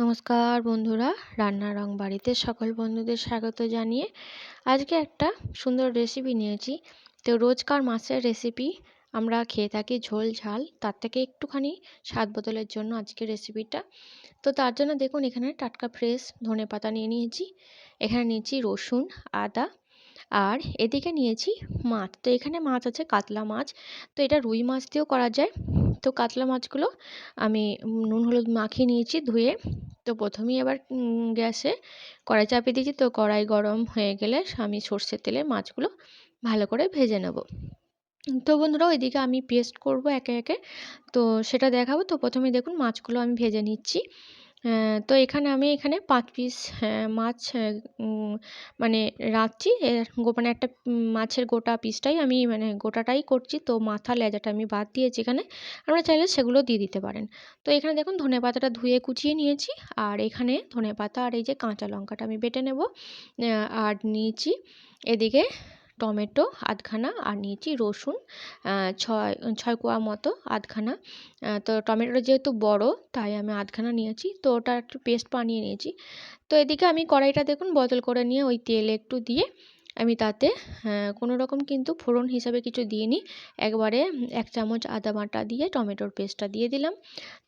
নমস্কার বন্ধুরা, রান্নার রং বাড়িতে সকল বন্ধুদের স্বাগত জানিয়ে আজকে একটা সুন্দর রেসিপি নিয়েছি। তো রোজকার মাছের রেসিপি আমরা খেয়ে থাকি ঝোল, ঝাল, তার থেকে একটুখানি স্বাদ বদলের জন্য আজকে রেসিপিটা তো তার জন্য দেখুন, এখানে টাটকা ফ্রেশ ধনে পাতা নিয়ে নিয়েছি, এখানে নিয়েছি রসুন, আদা, আর এদিকে নিয়েছি মাছ। তো এখানে মাছ আছে, কাতলা মাছ। তো এটা রুই মাছ দিয়েও করা যায়। তো কাতলা মাছগুলো আমি নুন, হলুদ মাখিয়ে নিয়েছি ধুয়ে তো প্রথমেই এবার গ্যাসে কড়াই চাপিয়ে দিয়েছি। তো কড়াই গরম হয়ে গেলে আমি সর্ষের তেলে মাছগুলো ভালো করে ভেজে নেব। তো বন্ধুরা ওইদিকে আমি পেস্ট করব একে একে। তো সেটা দেখাবো। তো প্রথমে দেখুন মাছগুলো আমি ভেজে নিচ্ছি। তো এখানে আমি এখানে পাঁচ পিস মাছ মানে রাখছি। মানে একটা মাছের গোটা পিসটাই আমি মানে গোটাটাই করছি। তো মাথা লেজাটা আমি বাদ দিয়েছি এখানে। আপনারা চাইলে সেগুলো দিয়ে দিতে পারেন। তো এখানে দেখুন ধনে পাতাটা ধুয়ে কুচিয়ে নিয়েছি। আর এখানে ধনে পাতা আর এই যে কাঁচা লঙ্কাটা আমি বেটে নেব। আর নিয়েছি এদিকে টমেটো আধখানা আর নিয়েছি রসুন ছয় ছয় কোয়া মতো আধখানা। তো টমেটোটা যেহেতু বড়, তাই আমি আধখানা নিয়েছি। তো ওটা একটু পেস্ট বানিয়ে নিয়েছি। তো এদিকে আমি কড়াইটা দেখুন বদল করে নিয়ে ওই তেল একটু দিয়ে আমি তাতে কোনো রকম কিন্তু ফোড়ন হিসাবে কিছু দিইনি। একবারে এক চামচ আদা বাটা দিয়ে টমেটোর পেস্টটা দিয়ে দিলাম।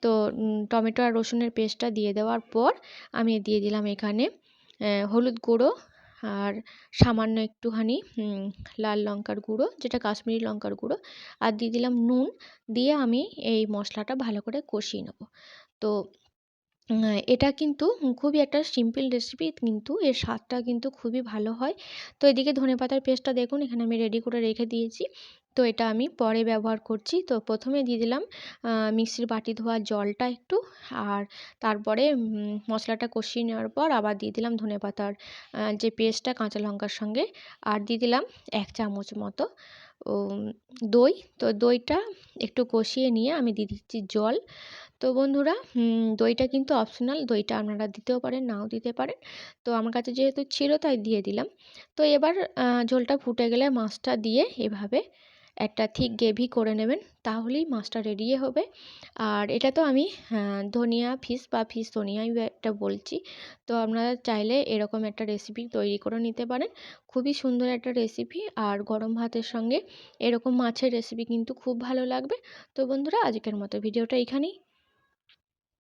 তো টমেটো আর রসুনের পেস্টটা দিয়ে দেওয়ার পর আমি দিয়ে দিলাম এখানে হলুদ গুঁড়ো আর সামান্য একটুখানি লাল লঙ্কার গুঁড়ো, যেটা কাশ্মীরি লঙ্কার গুঁড়ো, আর দিয়ে দিলাম নুন, দিয়ে আমি এই মশলাটা ভালো করে কষিয়ে নেব। তো এটা কিন্তু খুবই একটা সিম্পল রেসিপি কিন্তু এর স্বাদটা কিন্তু খুবই ভালো হয়। তো এদিকে ধনে পাতার পেস্টটা দেখুন, এখানে আমি রেডি করে রেখে দিয়েছি। তো এটা আমি পরে ব্যবহার করছি। তো প্রথমে দিয়ে দিলাম মিক্সির বাটি ধোয়া জলটা একটু আর তারপরে মশলাটা কষিয়ে নেওয়ার পর আবার দিয়ে দিলাম ধনে পাতার যে পেস্টটা কাঁচা লঙ্কার সঙ্গে আর দিয়ে দিলাম এক চামচ মতো দই। তো দইটা একটু কষিয়ে নিয়ে আমি দিয়ে দিচ্ছি জল। তো বন্ধুরা দইটা কিন্তু অপশনাল, দইটা আপনারা দিতেও পারেন, নাও দিতে পারেন। তো আমার কাছে যেহেতু ছিল তাই দিয়ে দিলাম। তো এবার ঝোলটা ফুটে গেলে মাছটা দিয়ে এভাবে একটা থিক গ্রেভি করে নেবেন, তাহলেই মাছটা রেডি হবে। আর এটা তো আমি ধনিয়া ফিশ বা ফিশ ধনিয়াই এটা বলছি। তো আপনারা চাইলে এরকম একটা রেসিপি তৈরি করে নিতে পারেন। খুবই সুন্দর একটা রেসিপি আর গরম ভাতের সঙ্গে এরকম মাছের রেসিপি কিন্তু খুব ভালো লাগবে। তো বন্ধুরা, আজকের মতো ভিডিওটা এখানেই।